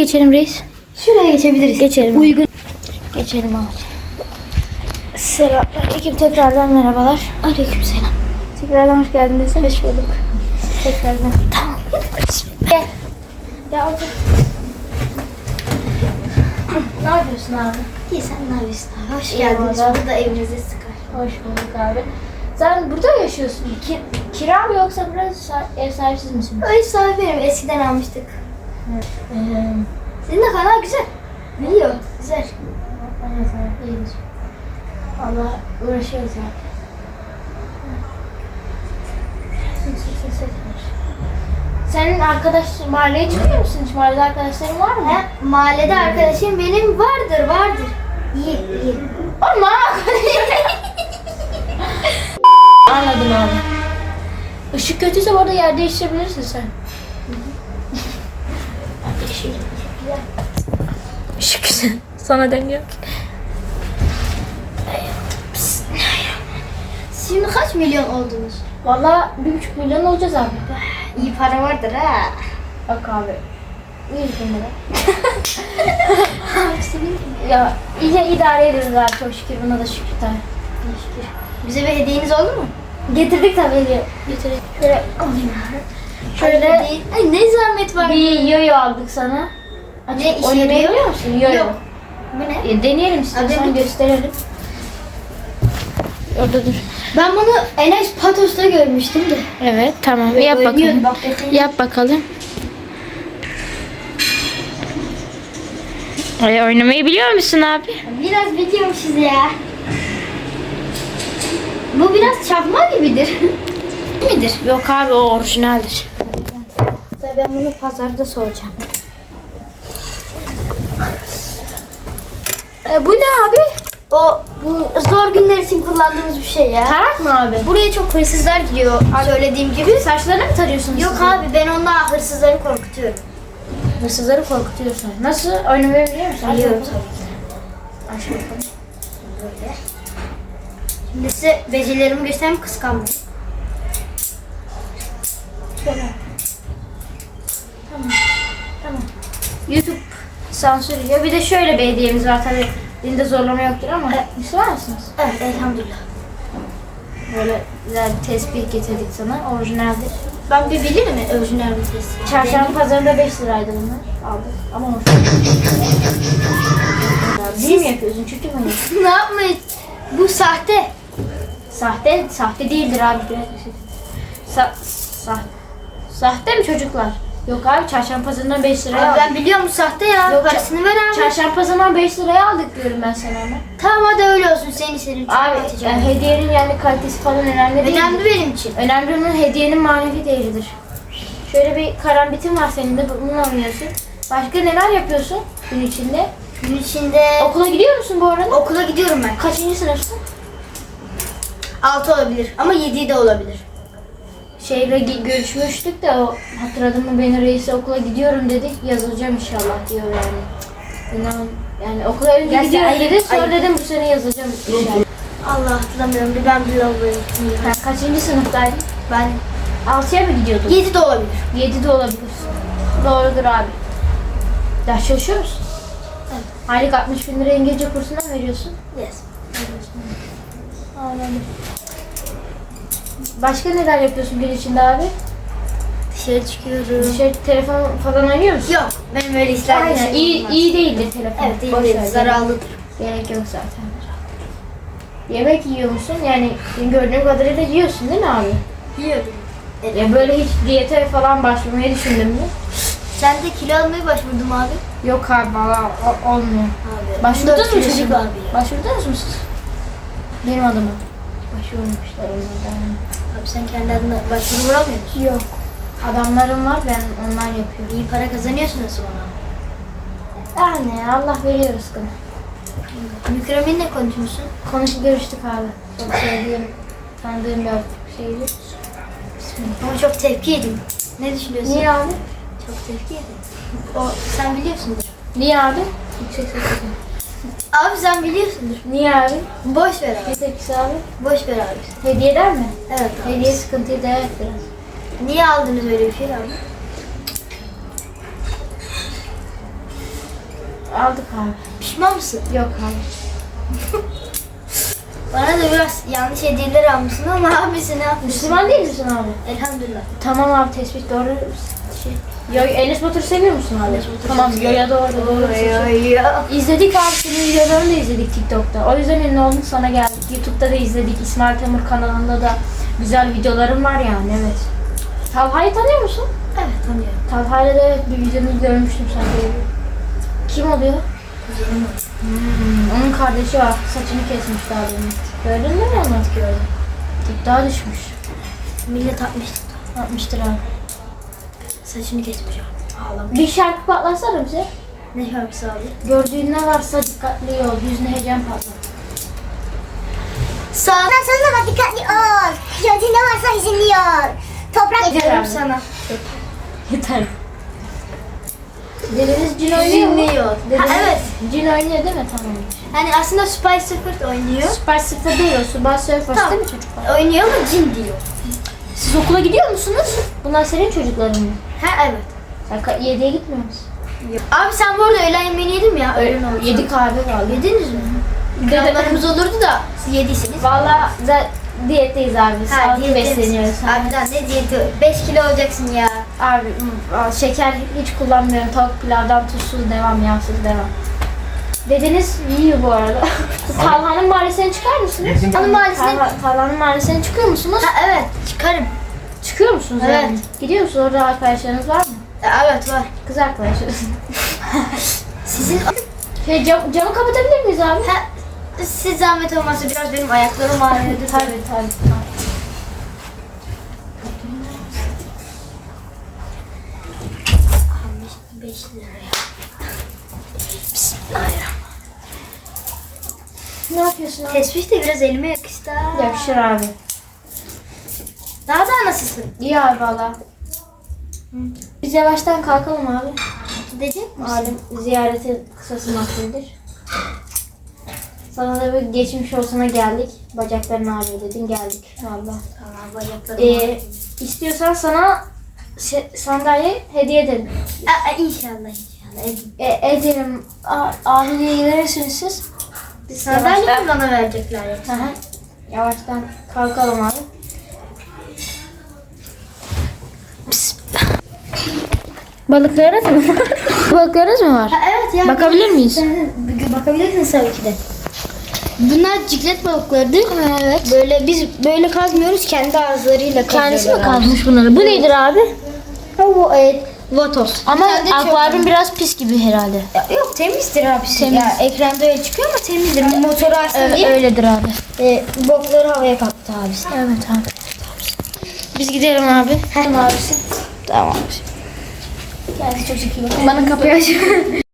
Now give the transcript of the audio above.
geçelim reis? Şuraya geçebiliriz. Geçelim. Uygun. Geçelim abi. Selamünaleyküm tekrardan merhabalar. Aleykümselam. Tekrardan hoş geldiniz. Hoş bulduk. Tekrardan. Tamam. Gel. Ya otur. ne yapıyorsun abi? İyi sen ne yapıyorsun abi? Hoş İyi geldiniz. valla. Burada evinize sıkar. Hoş bulduk abi. Sen burada yaşıyorsun. Ki, kira mı yoksa burası ev sahipsiz misin? Öyle sahibi benim. Eskiden almıştık. Ee, Senin de kanal güzel. Biliyor. Güzel. evet abi iyidir. Valla uğraşıyoruz ya. Senin arkadaş mahalleye çıkıyor musun? Hiç mahallede arkadaşların var mı? He, mahallede arkadaşım benim vardır vardır. İyi iyi. Ama Anladım abi. Işık kötüyse bu arada yer değiştirebilirsin sen. Ben değişeyim. Işık güzel. Sana demiyor ki. Şimdi kaç milyon oldunuz? Valla bir buçuk milyon olacağız abi. İyi para vardır ha. Bak abi. 100 bin lira. ya iyice idare ediyoruz abi çok şükür. Buna da şükür tabii. Bize bir hediyeniz oldu mu? Getirdik tabii. Getirdik. Şöyle alayım abi. Şöyle Ay, ne zahmet var. bir yoyo aldık sana. Ne işe yarıyor? musun? Yoyo. Yok. Bu ne? E, deneyelim istiyorsan Hadi. gösterelim. Orada dur. Ben bunu Enes Patos'ta görmüştüm de. Evet tamam. Yap Oynuyordu, bakalım. Bak Yap bakalım. Ay, oynamayı biliyor musun abi? Biraz biliyorum sizi ya. Bu biraz çakma gibidir. midir? Yok abi o orijinaldir. Ben bunu pazarda soracağım. E, bu ne abi? O bu zor günler için kullandığımız bir şey ya. Tarak mı abi? Buraya çok hırsızlar gidiyor söylediğim gibi. Saçlarını mı tarıyorsunuz? Yok siz abi ben onunla hırsızları korkutuyorum. Hırsızları korkutuyorsun. Nasıl? Oynamayı biliyor musun? Biliyorum tabii ki. Böyle. Şimdi size becerilerimi göstereyim kıskanmayın. Şöyle. Tamam. Tamam. YouTube sansür yiyor. Bir de şöyle bir hediyemiz var tabii. Dinde zorlama yoktur ama. Evet. İster misiniz? Evet elhamdülillah. Böyle güzel bir tespih getirdik sana. Orijinaldir. Ben bir bilir mi orijinal bir test? Çarşamba pazarında 5 liraydı bunlar. Aldık. Ama hoş. Siz... mi yapıyorsun? Çünkü mü yapıyorsun? ne yapmayı? Bu sahte. Sahte, sahte değildir abi. Şey. Sa sa sahte mi çocuklar? Yok abi çarşamba pazarından 5 liraya Abi aldık. ben biliyorum bu sahte ya. Yok, Parasını ver abi. Çarşamba pazarından 5 liraya aldık diyorum ben sana ama. Tamam hadi öyle olsun seni senin çok Abi yani hediyenin yani kalitesi falan önemli değil. Önemli benim için. Önemli olan hediyenin manevi değeridir. Şöyle bir karambitin var senin de bunu alıyorsun. Başka neler yapıyorsun gün içinde? Gün içinde Okula gidiyor musun bu arada? okula gidiyorum ben. Kaçıncı sınıfsın? 6 olabilir ama 7 de olabilir. Şeyle görüşmüştük de o hatırladın mı beni reise okula gidiyorum dedik yazacağım inşallah diyor yani. İnan yani okula önce Ya gidiyorum sen- dedi sonra ayıp. dedim bu sene yazacağım inşallah. Allah hatırlamıyorum bir ben bir gittim. Sen kaçıncı sınıftaydın? Ben 6'ya mı gidiyordun? 7 de olabilir. 7 de olabilir. Doğrudur abi. Ders çalışıyor musun? Evet. Aylık 60 bin lira İngilizce kursundan veriyorsun? Yes. Anladım. Başka neler yapıyorsun gün içinde abi? Dışarı çıkıyorum. Dışarı telefon falan oynuyor musun? Yok benim öyle işler Aynen. İyi, iyi değildir telefon. Evet iyi Boş değil ver, zararlıdır. Gerek yok zaten. Yemek yiyor musun? Yani gördüğüm kadarıyla yiyorsun değil mi abi? Yiyorum. Evet. Ya böyle hiç diyete falan başlamayı düşündün mü? Sen de kilo almaya başvurdum abi. Yok abi valla o- olmuyor. Abi. Başvurdunuz 14 mu çocuk var bir ya. Başvurdunuz mu siz? Benim adıma. Başvurmuşlar onlardan. Abi sen kendi adına başvuru vuramıyor musun? Yok. Adamlarım var ben onlar yapıyor. İyi para kazanıyorsun nasıl bana? Yani Allah veriyor rızkını. Mükreminle konuşmuşsun. Konuşup görüştük abi. Çok sevdiğim, tanıdığım bir şeydi. Ama çok tepki yedim. Ne düşünüyorsun? Niye abi? Çok tepki yedim. O sen biliyorsundur. Niye abi? Yüksek sesle. Abi sen biliyorsundur. Niye abi? Boş ver abi. Ne tepkisi abi? Boş ver abi. Hediyeden mi? Evet abi. Hediye sıkıntıyı da evet biraz. Niye aldınız öyle bir şey abi? Aldık abi. Pişman mısın? Yok abi. Bana da biraz yanlış hediyeler almışsın ama abisi ne yapmışsın? Müslüman değil misin abi? Elhamdülillah. Tamam abi tespit doğru. Şey, Yo, Enes Batur seviyor musun abi? Enes Batur'u tamam. Yo'ya doğru doğru. ya. İzledik abi senin videolarını da izledik TikTok'ta. O yüzden ünlü olduk sana geldik. YouTube'da da izledik. İsmail Temur kanalında da güzel videolarım var yani evet. Talha'yı tanıyor musun? Evet tanıyorum. Talha'yla da evet bir videonu görmüştüm de. Kim oluyor? Kuzenim o. Hmm, onun kardeşi var. Saçını kesmiş daha demin. Gördün mü onu? Gördüm. TikTok'a düşmüş. Millet atmış. 60 lira. Saçını abi. Ağlamış. Bir şarkı patlatsana bize. Ne şarkısı abi? Gördüğün ne varsa dikkatli ol. Yüzüne heyecan patlat. Sonra bak dikkatli ol. Gördüğün ne varsa izliyor. Toprak Yeter diyorum abi. sana. Yeter. Dediniz cin oynuyor mu? Dinliyor. Ha, evet. Cin oynuyor değil mi? Tamam. Hani aslında Spy Secret oynuyor. Süper sıfır değil o. Süper Surfers Tamam. değil mi çocuklar? Oynuyor ama cin diyor. Siz okula gidiyor musunuz? Bunlar senin çocukların mı? Ha evet. Sen ka- yediye gitmiyor musun? Abi sen bu arada öğlen yemeğini yedin mi ya? Öğlen oldu. Yedik abi vallahi. Yediniz mi? Planlarımız olurdu da siz yediyseniz. Valla da diyetteyiz abi. Ha, Sağlıklı diyette besleniyoruz. misin? Abi lan ne diyeti? 5 kilo olacaksın ya. Abi şeker hiç kullanmıyorum. Tavuk pilavdan tuzsuz devam, yağsız devam. Dedeniz yiyor bu arada. Talhan'ın mahallesine çıkar mısınız? Hanım mahallesine... Talha- Talhan'ın mahallesine çıkıyor musunuz? Ha evet çıkarım. Çıkıyor musunuz Evet. yani? Gidiyor musunuz? Orada arkadaşlarınız var mı? Evet var. Kız arkadaşlarınız. Sizin... Şey, cam, camı kapatabilir miyiz abi? Ha, siz zahmet olmazsa biraz benim ayaklarım ağrıyordu. Tabii tabii. Almış 5 liraya. Bismillahirrahmanirrahim. Ne yapıyorsun abi? Tesbih de biraz elime yakıştı. Yakışır abi. Da nasılsın? İyi abi valla. Biz yavaştan kalkalım abi. Gidecek misin? Malum ziyareti kısası makbuldür. Sana da bir geçmiş olsuna geldik. Bacakların ağrıyor dedin geldik valla. Tamam bacaklarım Ee, istiyorsan sana se- sandalye hediye edelim. Aa, inşallah inşallah. E, edelim. A- Abiye verirsiniz siz. Sandalye mi bana verecekler Hı yoksa? hı. Yavaştan kalkalım abi. Balıklarınız mı var? Balıklarınız mı var? Ha, evet ya. Bakabilir miyiz? Sen bakabilirsiniz tabii ki de. Bunlar ciklet balıklarıdır. Evet. Böyle biz böyle kazmıyoruz kendi ağızlarıyla kazıyorlar. Kendisi mi kazmış bunları? Bu nedir abi? Ha, bu evet. Vatos. Ama akvaryum biraz pis gibi herhalde. Ya, Yok temizdir abi. Temiz. Ya, ekranda öyle çıkıyor ama temizdir. Motoru açsın diye öyledir abi. e, bokları havaya kalktı abi. Evet abi. Biz gidelim abi. Tamam abisi. Tamam abi. Kendisi çok iyi bakın. Bana kapıyı aç.